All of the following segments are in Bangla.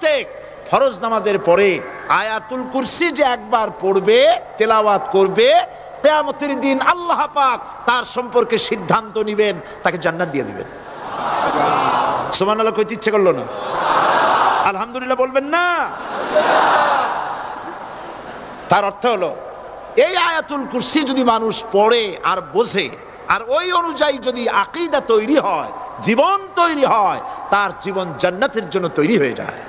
প্রত্যেক ফরজ নামাজের পরে আয়াতুল কুরসি যে একবার পড়বে, তেলাওয়াত করবে, কেয়ামতের দিন আল্লাহ পাক তার সম্পর্কে সিদ্ধান্ত নিবেন, তাকে জান্নাত দিয়ে দিবেন। সুমান আল্লাহ কইতে ইচ্ছে করল না? আলহামদুলিল্লাহ বলবেন না। তার অর্থ হলো, এই আয়াতুল কুরসি যদি মানুষ পড়ে আর বোঝে, আর ওই অনুযায়ী যদি আকিদা তৈরি হয়, জীবন তৈরি হয়, তার জীবন জান্নাতের জন্য তৈরি হয়ে যায়।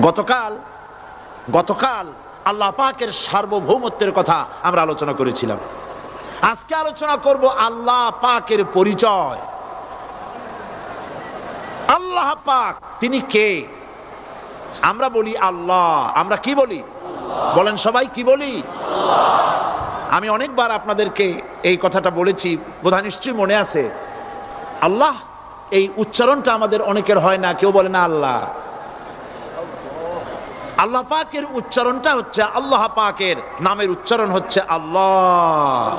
গতকাল গতকাল আল্লাহ পাকের সার্বভৌমত্বের কথা আমরা আলোচনা করেছিলাম। আজকে আলোচনা করব আল্লাহ পাকের পরিচয়। আল্লাহ পাক তিনি কে? আমরা বলি আল্লাহ। আমরা কি বলি? বলেন সবাই কি বলি? আমি অনেকবার আপনাদেরকে এই কথাটা বলেছি, বোধহয় নিশ্চয়ই মনে আছে। আল্লাহ এই উচ্চারণটা আমাদের অনেকের হয় না, কেউ বলে না আল্লাহ। আল্লাহ পাকের উচ্চারণটা হচ্ছে আল্লাহ পাকের, নামের উচ্চারণ হচ্ছে আল্লাহ।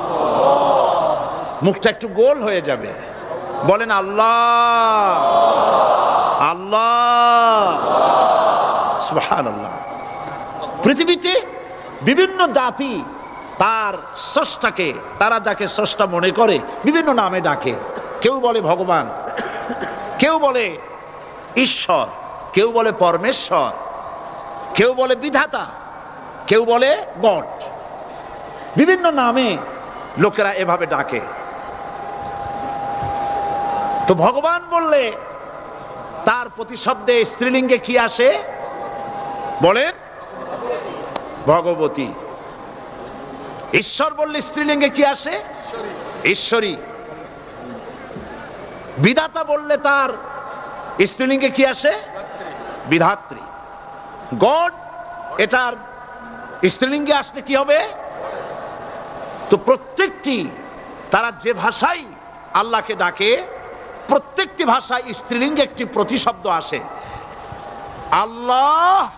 মুখটা একটু গোল হয়ে যাবে। বলেন আল্লাহ। আল্লাহ। সুবহানাল্লাহ। পৃথিবীতে বিভিন্ন জাতি তার স্রষ্টাকে, তারা যাকে স্রষ্টা মনে করে, বিভিন্ন নামে ডাকে। কেউ বলে ভগবান, কেউ বলে ঈশ্বর, কেউ বলে পরমেশ্বর কেউ বলে বিধাতা, কেউ বলে গড। বিভিন্ন নামে লোকেরা এভাবে ডাকে। তো ভগবান বললে, তার প্রতিশব্দে স্ত্রীলিঙ্গে কি আসে? বলেন, ভগবতী। ঈশ্বর বললে স্ত্রীলিঙ্গে কি আসে? ঈশ্বরী। বিধাতা বললে তার স্ত্রীলিঙ্গে কি আসে? বিধাত্রী। গড, এটার স্ত্রীলিঙ্গে আসলে কি হবে? তো প্রত্যেকটি, তারা যে ভাষাই আল্লাহকে ডাকে, প্রত্যেকটি ভাষায় স্ত্রীলিঙ্গে একটি প্রতিশব্দ আসে। আল্লাহ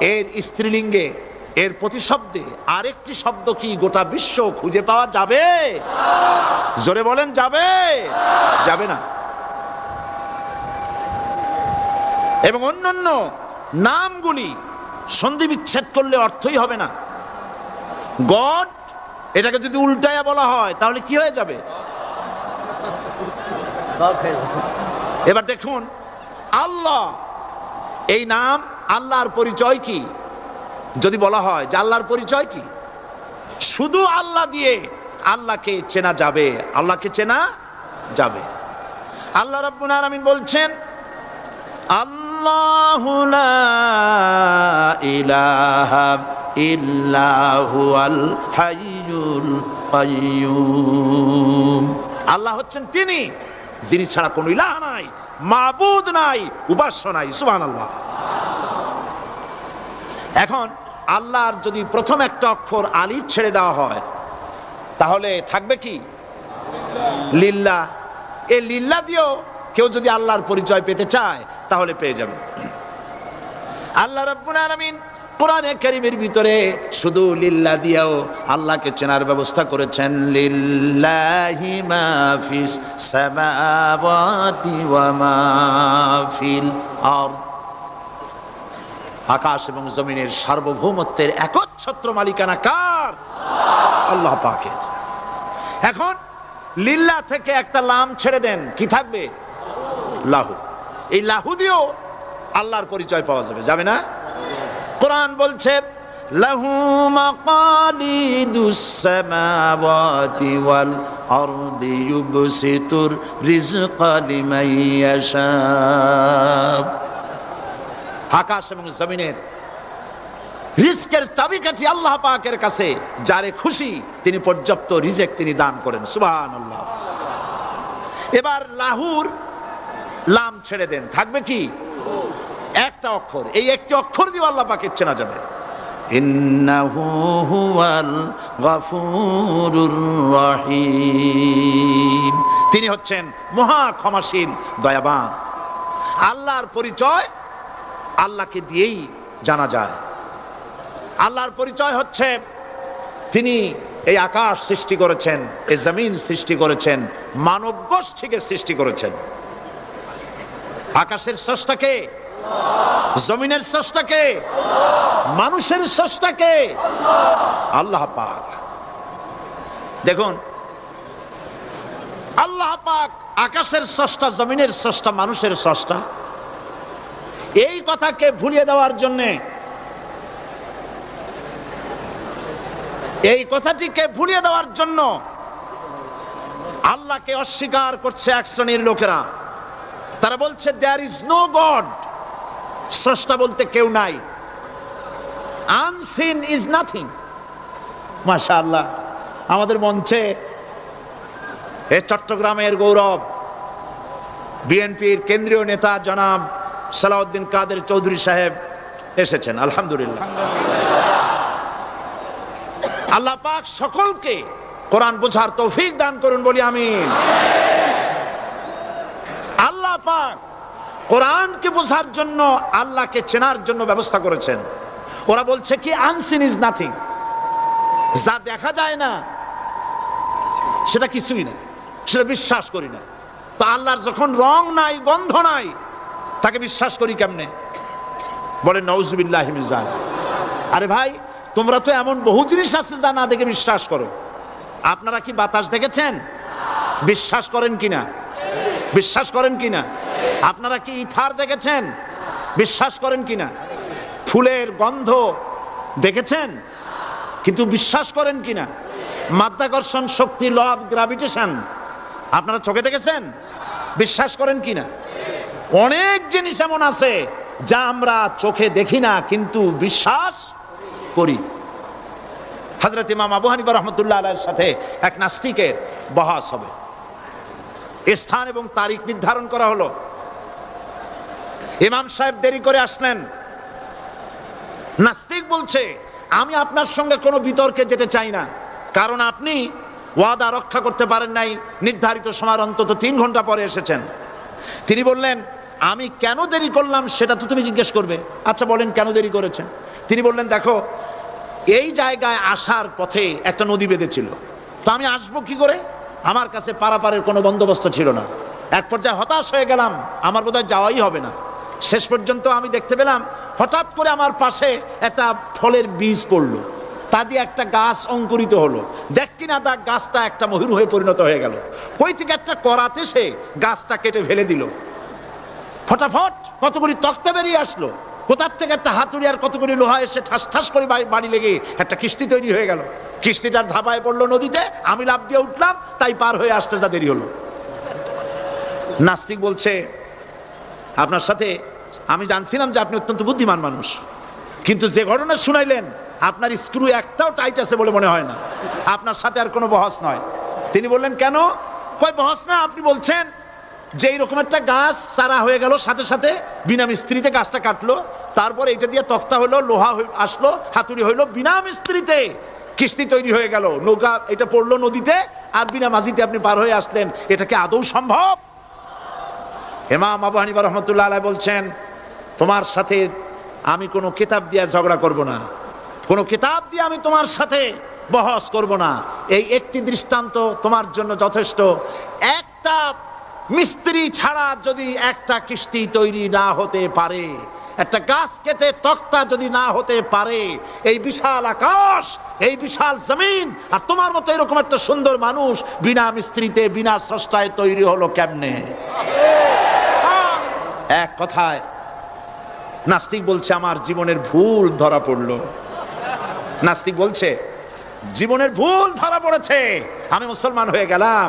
এর স্ত্রীলিঙ্গে, এর প্রতিশব্দে আরেকটি শব্দ কি গোটা বিশ্ব খুঁজে পাওয়া যাবে? জোরে বলেন, যাবে? যাবে না। এবং অন্যান্য নামগুলি সন্ধি বিচ্ছেদ করলে অর্থই হবে না। গড এটাকে যদি উল্টায়া বলা হয়, তাহলে কি হয়ে যাবে? এবার দেখুন, আল্লাহ, এই নাম আল্লাহর পরিচয় কি? যদি বলা হয় যে আল্লাহর পরিচয় কি? শুধু আল্লাহ দিয়ে আল্লাহকে চেনা যাবে, আল্লাহকে চেনা যাবে। আল্লাহ রাব্বুল আলামিন বলছেন, আল্লাহু লা ইলাহা ইল্লাহু আল হাইয়ুল কাইয়্যুম আল্লাহ হচ্ছেন তিনি, যিনি ছাড়া কোনো ইলাহ নাই, মাবুদ নাই, উপাস্য নাই, সুবহানাল্লাহ। এখন আল্লাহর যদি প্রথম একটা অক্ষর আলিফ ছেড়ে দেওয়া হয়, তাহলে থাকবে কি? লিল্লা এ লিল্লা দিয়েও কেউ যদি আল্লাহর পরিচয় পেতে চায় তাহলে পেয়ে যাবে। আল্লাহ রাব্বুল আলামিন কোরআনে কারীমের ভিতরে শুধু লিল্লা দিয়েও আল্লাহকে চেনার ব্যবস্থা করেছেন, লিল্লাহি মা ফিস সামাওয়াতি ওয়া মা ফিল আরদ। আকাশ এবং জমিনের সার্বভৌমত্বের একচ্ছত্র মালিকানা কার? আল্লাহ পাকের। এখন লিল্লা থেকে একটা লাম ছেড়ে দেন, কি থাকবে? লাহু। এই লাহু দিয়েও আল্লাহর পরিচয় পাওয়া যাবে। যাবে না? কোরআন বলছে, লাহু মাকালিদুস সামাওয়াতি ওয়াল আরদি ইউবসিতুর রিজকা আকাশ এবং জমিনের রিস্কের চাবিকাঠি আল্লাহ পাকের কাছে, যারে খুশি তিনি পর্যাপ্ত রিজেক তিনি দান করেন। সুবান আল্লাহ এবার লাহুর লাম ছেড়ে দেন। থাকবে কি? একটা অক্ষর। এই একটি অক্ষর দিয়ে আল্লাহ পাকে চেনা যাবে। তিনি হচ্ছেন মহা ক্ষমাশীল দয়াবান। আল্লাহর পরিচয় আল্লাহকে দিয়েই জানা যায়। আল্লাহর পরিচয় হচ্ছে তিনি এই আকাশ সৃষ্টি করেছেন এই জমিন সৃষ্টি করেছেন মানব গোষ্ঠীকে সৃষ্টি করেছেন। আকাশের স্রষ্টাকে জমিনের স্রষ্টাকে মানুষের স্রষ্টাকে আল্লাহ পাক। দেখুন, আল্লাহ পাক আকাশের স্রষ্টা, জমিনের স্রষ্টা, মানুষের স্রষ্টা। এই কথাকে ভুলিয়ে দেওয়ার জন্যে, এই কথাটিকে ভুলিয়ে দেওয়ার জন্য আল্লাহকে অস্বীকার করছে এক শ্রেণির লোকেরা। তারা বলছে দেয়ার ইজ নো গড স্রষ্টা বলতে কেউ নাই। আনসিন ইজ নাথিং মাশা আল্লাহ আমাদের মঞ্চে এ চট্টগ্রামের গৌরব, বিএনপির কেন্দ্রীয় নেতা জনাব সালাউদ্দিন কাদের চৌধুরী সাহেব এসেছেন, আলহামদুলিল্লাহ। আল্লাহ পাক সকলকে কোরআন বোঝার তৌফিক দান করুন, বলি আমিন। কোরআনকে বোঝার জন্য, আল্লাহকে চেনার জন্য ব্যবস্থা করেছেন। ওরা বলছে কি আনসিন ইজ নাথিং যা দেখা যায় না, সেটা কিছুই না সেটা বিশ্বাস করি না। তো আল্লাহর যখন রং নাই, গন্ধ নাই, তাকে বিশ্বাস করি কেমনে? বলে নওজুবিল্লাহ মিজান আরে ভাই, তোমরা তো এমন বহু জিনিস আছে যা না দেখে বিশ্বাস করো। আপনারা কি বাতাস দেখেছেন? বিশ্বাস করেন কিনা? বিশ্বাস করেন কিনা? আপনারা কি ইথার দেখেছেন? বিশ্বাস করেন কিনা? ফুলের গন্ধ দেখেছেন? কিন্তু বিশ্বাস করেন কিনা? মাধ্যাকর্ষণ শক্তি ল অফ গ্রাভিটেশন আপনারা চোখে দেখেছেন? বিশ্বাস করেন কিনা? অনেক জিনিস এমন আছে যা আমরা চোখে দেখি না, কিন্তু বিশ্বাস করি। হজরত ইমাম আবু হানিফা রহমতুল্লাহ আলাইয়ের সাথে এক নাস্তিকের বহাস হবে। স্থান এবং তারিখ নির্ধারণ করা হলো। ইমাম সাহেব দেরি করে আসলেন। নাস্তিক বলছে, আমি আপনার সঙ্গে কোনো বিতর্কে যেতে চাই না। কারণ আপনি ওয়াদা রক্ষা করতে পারেন নাই, নির্ধারিত সময় অন্তত তিন ঘণ্টা পরে এসেছেন। তিনি বললেন, আমি কেন দেরি করলাম সেটা তো তুমি জিজ্ঞেস করবে। আচ্ছা বলেন কেন দেরি করেছেন? তিনি বললেন, দেখো, এই জায়গায় আসার পথে একটা নদী বেঁধেছিল। তো আমি আসব কি করে? আমার কাছে পারাপারের কোনো বন্দোবস্ত ছিল না। এক পর্যায়ে হতাশ হয়ে গেলাম, আমার বোধহয় যাওয়াই হবে না। শেষ পর্যন্ত আমি দেখতে পেলাম, হঠাৎ করে আমার পাশে একটা ফলের বীজ পড়ল। তা দিয়ে একটা গাছ অঙ্কুরিত হলো। দেখ না তা গাছটা একটা মহির হয়ে পরিণত হয়ে গেল। কই থেকে একটা করাতে সে গাছটা কেটে ফেলে দিল। ফটাফট কতগুলি তক্তা বেরিয়ে আসলো। কোথার থেকে একটা হাতুড়ি আর কতগুলি লোহা এসে ঠাস ঠাস করে বাড়ি লেগে একটা কিস্তি তৈরি হয়ে গেল। কিস্তিটার ধাপায় পড়ল নদীতে, আমি লাভ দিয়ে উঠলাম, তাই পার হয়ে আসতে যা দেরি হলো। নাস্তিক বলছে, আপনার সাথে আমি জানছিলাম যে আপনি অত্যন্ত বুদ্ধিমান মানুষ, কিন্তু যে ঘটনা শুনাইলেন, আপনার স্ক্রু একটাও টাইট আছে বলে মনে হয় না। আপনার সাথে আর কোনো বহস নয়। তিনি বললেন, কেন? কয়, বহস না, আপনি বলছেন যে এইরকম একটা গাছ চারা হয়ে গেল, সাথে সাথে বিনা মিস্ত্রিতে গাছটা কাটলো, তারপর এটা দিয়ে তক্তা হলো, লোহা আসলো, হাতুড়ি হইল বিনা মিস্ত্রিতে। কিস্তি তৈরি হয়ে গেল। নৌকা এটা পড়ল নদীতে, আর বিনা মাঝিতে আপনি পার হয়ে আসলেন। এটা কি আদৌ সম্ভব? হেমাম আবু হানিফা রহমতুল্লাহ আলাই বলছেন, তোমার সাথে আমি কোনো কিতাব দিয়ে ঝগড়া করব না। কোনো কিতাব দিয়ে আমি তোমার সাথে বহস করব না। এই একটি দৃষ্টান্ত তোমার জন্য যথেষ্ট। একটা মিস্ত্রি ছাড়া যদি একটা কিস্তি তৈরি না হতে পারে একটা গাছ কেটে তক্তা যদি না হতে পারে, এই বিশাল আকাশ, এই বিশাল জমিন, আর তোমার মতো এরকম একটা সুন্দর মানুষ বিনা মিস্ত্রিতে, বিনা স্রষ্টায় তৈরি হলো কেমনে? এক কথায়, নাস্তিক বলছে, আমার জীবনের ভুল ধরা পড়ল। নাস্তিক বলছে, জীবনের ভুল ধরা পড়েছে। আমি মুসলমান হয়ে গেলাম।